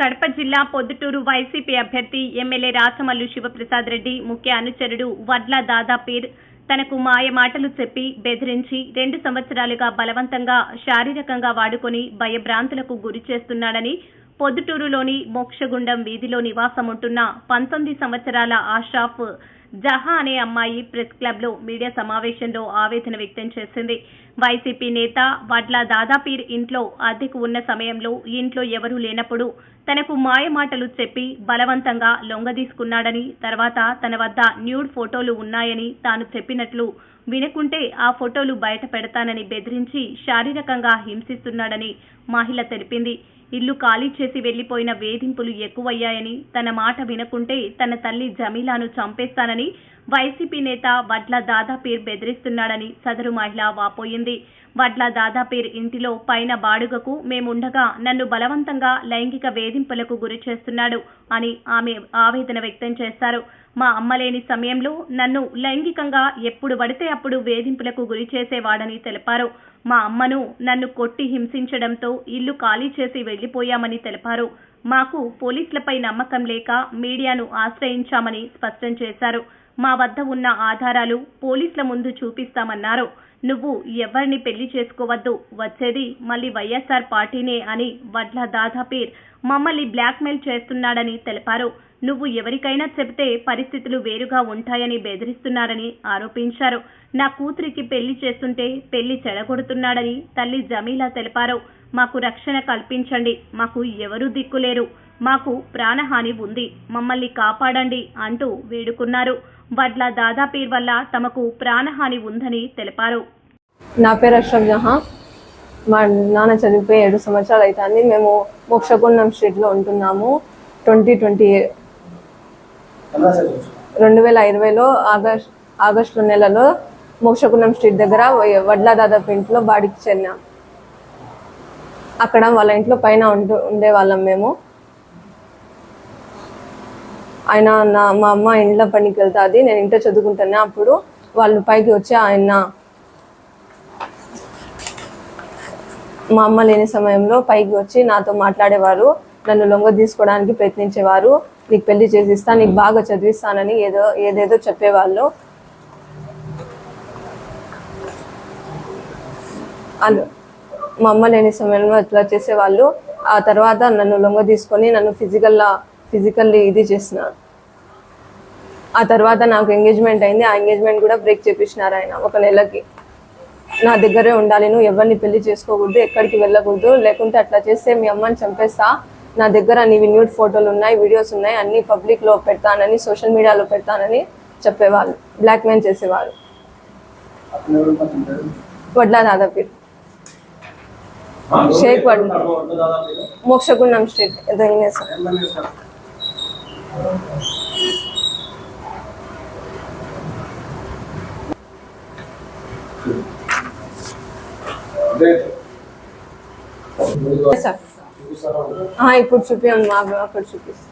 కడప జిల్లా పొద్దుటూరు వైసీపీ అభ్యర్థి ఎమ్మెల్యే రాచమల్లు శివప్రసాద్ రెడ్డి ముఖ్య అనుచరుడు వడ్ల దాదాపీర్ తనకు మాయ మాటలు చెప్పి బెదిరించి రెండు సంవత్సరాలుగా బలవంతంగా శారీరకంగా వాడుకొని భయభ్రాంతులకు గురి చేస్తున్నాడని పొద్దుటూరులోని మోక్షగుండం వీధిలో నివాసం ఉంటున్న పంతొమ్మిది సంవత్సరాల ఆషాఫ్ జహా అనే అమ్మాయి ప్రెస్ క్లబ్లో మీడియా సమావేశంలో ఆవేదన వ్యక్తం చేసింది. వైసీపీ నేత వడ్ల దాదాపీర్ ఇంట్లో అద్దెకు ఉన్న సమయంలో ఇంట్లో ఎవరూ లేనప్పుడు తనకు మాయమాటలు చెప్పి బలవంతంగా లొంగదీసుకున్నాడని తర్వాత తన వద్ద న్యూడ్ ఫోటోలు ఉన్నాయని తాను చెప్పినట్లు వినకుంటే ఆ ఫోటోలు బయట పెడతానని బెదిరించి శారీరకంగా హింసిస్తున్నాడని మహిళ తెలిపింది. ఇల్లు ఖాళీ చేసి వెళ్ళిపోయిన వేధింపులు ఎక్కువయ్యాయని తన మాట వినకుంటే తన తల్లి జమీలాను చంపేస్తానని వైసీపీ నేత వడ్ల దాదాపీర్ బెదిరిస్తున్నాడని సదరు మహిళ వాపోయింది. వడ్ల దాదాపీర్ ఇంటిలో పైన బాడుగకు మేముండగా నన్ను బలవంతంగా లైంగిక వేధింపులకు గురి చేస్తున్నాడు అని ఆమె ఆవేదన వ్యక్తం చేశారు. మా అమ్మ లేని సమయంలో నన్ను లైంగికంగా ఎప్పుడు పడితే అప్పుడు వేధింపులకు గురి చేసేవాడని తెలిపారు. మా అమ్మను నన్ను కొట్టి హింసించడంతో ఇల్లు ఖాళీ చేసి వెళ్ళిపోయామని తెలిపారు. మాకు పోలీసులపై నమ్మకం లేక మీడియాను ఆశ్రయించామని స్పష్టం చేశారు. మా వద్ద ఉన్న ఆధారాలు పోలీసుల ముందు చూపిస్తామన్నారు. నువ్వు ఎవరిని పెళ్ళి చేసుకోవద్దు వచ్చేది మళ్ళీ వైఎస్ఆర్ పార్టీనే అని వడ్ల దాదాపీర్ మమ్మల్ని బ్లాక్మెయిల్ చేస్తున్నాడని తెలిపారు. నువ్వు ఎవరికైనా చెబితే పరిస్థితులు వేరుగా ఉంటాయని బెదిరిస్తున్నారని ఆరోపించారు. నా కూతురికి పెళ్ళి చేస్తుంటే పెళ్ళి చెడగొడుతున్నాడని తల్లి జమీలా తెలిపారు. మాకు రక్షణ కల్పించండి మాకు ఎవరూ దిక్కులేరు మాకు ప్రాణహాని ఉంది. మమ్మల్ని కాపాడండి అంటూ వేడుకున్నారు. వడ్ల దాదాపీర్ వల్ల తమకు ప్రాణహాని ఉందని తెలిపారు. నా పేరు అష్రఫ్ జహా మా నాన్న చనిపోయి ఏడు సంవత్సరాలు అవుతుంది మేము మోక్షగుండం స్ట్రీట్లో ఉంటున్నాము. ట్వంటీ ట్వంటీ రెండు వేల ఇరవైలో ఆగస్ట్ ఆగస్టు నెలలో మోక్షగుండం స్ట్రీట్ దగ్గర వడ్ల దాదాపు ఇంట్లో బాడికి చెల్లాం అక్కడ వాళ్ళ ఇంట్లో పైన ఉంటూ ఉండేవాళ్ళం మేము. ఆయన నా మా అమ్మ ఇంట్లో పనికి వెళ్తుంది నేను ఇంట్లో చదువుకుంటానే అప్పుడు వాళ్ళు పైకి వచ్చి ఆయన మా అమ్మ లేని సమయంలో పైకి వచ్చి నాతో మాట్లాడేవారు నన్ను లొంగ తీసుకోవడానికి ప్రయత్నించేవారు నీకు పెళ్ళి చేసిస్తా నీకు బాగా చదివిస్తానని ఏదో ఏదేదో చెప్పేవాళ్ళు. వాళ్ళు మా అమ్మ లేని సమయంలో అట్లా చేసేవాళ్ళు. ఆ తర్వాత నన్ను లొంగ తీసుకొని నన్ను ఫిజికల్గా ఫిజికల్లీ ఇది చేసినారు ఆ తర్వాత నాకు ఎంగేజ్మెంట్ అయింది. ఆ ఎంగేజ్మెంట్ కూడా బ్రేక్ చేపించినారు ఆయన ఒక నెలకి. నా దగ్గరే ఉండాలి నువ్వు ఎవరిని పెళ్ళి చేసుకోకూడదు ఎక్కడికి వెళ్ళకూడదు లేకుంటే అట్లా చేస్తే మీ అమ్మని చంపేస్తా. నా దగ్గర నీవి న్యూడ్ ఫోటోలు ఉన్నాయి వీడియోస్ ఉన్నాయి అన్ని పబ్లిక్లో పెడతానని సోషల్ మీడియాలో పెడతానని చెప్పేవాళ్ళు బ్లాక్మెయిల్ చేసేవాళ్ళు. వడ్ల దాదాపు షేక్ వడ్ల. Mokshagundam street sir. ఇప్పుడు చూపించాం మాకు అక్కడ చూపిస్తాం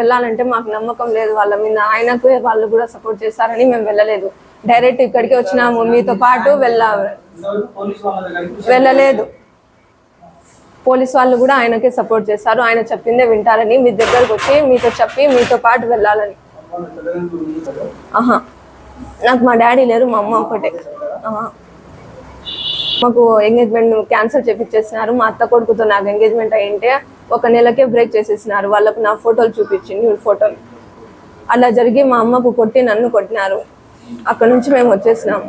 వెళ్ళాలంటే మాకు నమ్మకం లేదు వాళ్ళ మీద. ఆయనకు వాళ్ళు కూడా సపోర్ట్ చేస్తారని మేము వెళ్ళలేదు. డైరెక్ట్ ఇక్కడికి వచ్చినాము. మీతో పాటు వెళ్ళా వెళ్ళలేదు. పోలీస్ వాళ్ళు కూడా ఆయనకే సపోర్ట్ చేస్తారు ఆయన చెప్పిందే వింటారని మీ దగ్గరకు వచ్చి మీతో చెప్పి మీతో పాటు వెళ్ళాలని. ఆహా. నాకు మా డాడీ లేరు మా అమ్మ ఒకటే మాకు ఎంగేజ్మెంట్ క్యాన్సిల్ చేపించేసినారు మా అత్త కొడుకుతో నాకు ఎంగేజ్మెంట్ అయ్యింటే ఒక నెలకే బ్రేక్ చేసేసినారు. వాళ్ళకు నా ఫోటోలు చూపించింది ఫోటోలు అలా జరిగి మా అమ్మకు కొట్టి నన్ను కొట్టినారు. అక్కడ నుంచి మేము వచ్చేసినాము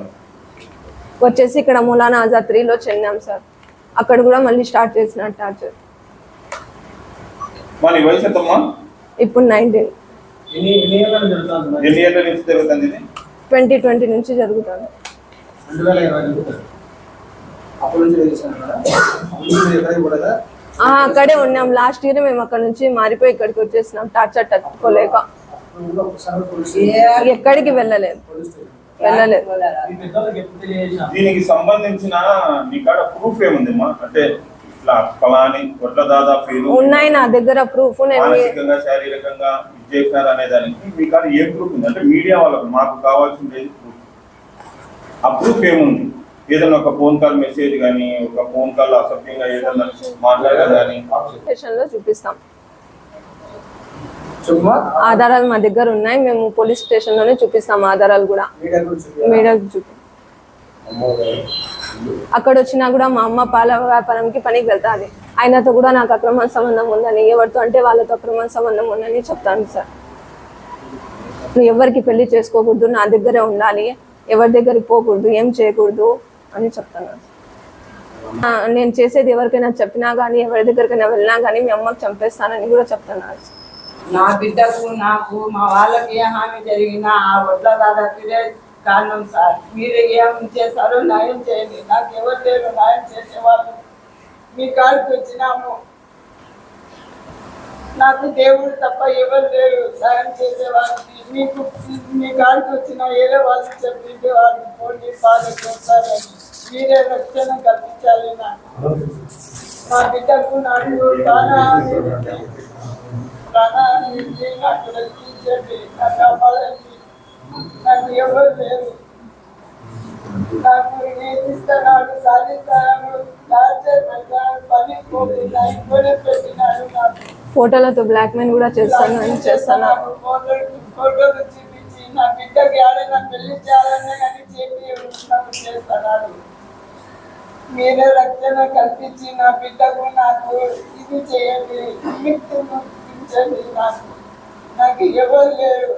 వచ్చేసి ఇక్కడ మూలానా ఆజాద్ త్రీలో చెందాం సార్. అక్కడ కూడా మళ్ళీ స్టార్ట్ చేసిన టార్చర్ మా నీ వయసు ఎంతమ్మా? ఇప్పుడు నైన్టీన్. ఎన్ని ఎన్ని ఏళ్ళ నుంచి జరుగుతుంది మరి? ఇది? ట్వంటీ ట్వంటీ నుంచి జరుగుతుంది. అక్కడే ఉన్నాం. లాస్ట్ ఇయర్ మేము అక్కడ నుంచి మారిపోయి ఇక్కడికి వచ్చేసినాం. టార్చర్ తట్టుకోలేక. ఎక్కడికి వెళ్ళలేదు. వెళ్ళలేదు. దీనికి సంబంధించిన నీ కాడ ప్రూఫ్ ఏముందమ్మా? అంటే ఇట్లా ఫలాని వడ్ల ఏదో ఉన్నాయి నా దగ్గర ప్రూఫ్ మానసికంగా శారీరకంగా చేశారు అనే దానికి మీ కాడ ఏం ప్రూఫ్ ఉంది? అంటే మీడియా వాళ్ళకు మాకు కావాల్సింది ప్రూఫ్ ఆ ప్రూఫ్ ఏముంది? ఏదైనా ఒక ఫోన్ కాల్ మెసేజ్ కానీ ఒక ఫోన్ కాల్ అసభ్యంగా ఏదైనా మాట్లాడడం కానీ చూపిస్తాం. ఆధారాలు మా దగ్గర ఉన్నాయి. మేము పోలీస్ స్టేషన్లోనే చూపిస్తాం ఆధారాలు కూడా. మీడియా. మీడియాకి చూపి అక్కడ వచ్చినా కూడా మా అమ్మ పాల వ్యాపారంకి పనికి వెళ్తాది. ఆయనతో కూడా నాకు అక్రమ సంబంధం ఉందని ఎవరితో అంటే వాళ్ళతో అక్రమ సంబంధం ఉందని చెప్తాను సార్. నువ్వు ఎవరికి పెళ్ళి చేసుకోకూడదు నా దగ్గరే ఉండాలి ఎవరి దగ్గరికి పోకూడదు ఏం చేయకూడదు అని చెప్తాను. నేను చేసేది ఎవరికైనా చెప్పినా కానీ ఎవరి దగ్గరికైనా వెళ్ళినా కానీ మీ అమ్మకి చంపేస్తానని కూడా చెప్తున్నాను నా బిడ్డకు నాకు మా వాళ్ళకి ఏ హామీ జరిగినా ఆ ఒడ్ల దాదాపురే కారణం సార్. మీరు ఏం చేశారో న్యాయం చేయండి. నాకు ఎవరు లేరు న్యాయం చేసేవాళ్ళు. మీ కాడికి వచ్చినాము. నాకు దేవుడు తప్ప ఎవరు లేరు సాయం చేసేవాళ్ళకి మీకు మీ కాడికి వచ్చిన ఏదో వాళ్ళు చెప్పింది వాళ్ళు పోటీ బాధ చేస్తారని మీరే రక్షణ కల్పించాలి నాకు. మా బిడ్డకు నాకు చాలా ప్రాణాన్ని నాకు రక్షించండి నాకు కాపాడండి నాకు ఎవరు లేరు నాకు నేర్పిస్తున్నాడు సాధిస్తాను టార్చర్ పెట్టాడు పని పోకుండా ఇంకొనే పెట్టినాడు నాకు ఫోటోలతో బ్లాక్ మెయిల్ కూడా చేస్తాను అని చేస్తున్నాను ఫోటోలు ఫోటోలు చూపించి నా బిడ్డకి ఆడైనా పెళ్ళి చేయాలనే కానీ చెప్పి నాకు చేస్తున్నాడు మీరే రక్షణ కల్పించి నా బిడ్డకు నాకు ఇది చేయండి. విముక్తి ముక్తించండి నాకు నాకు ఎవరు లేరు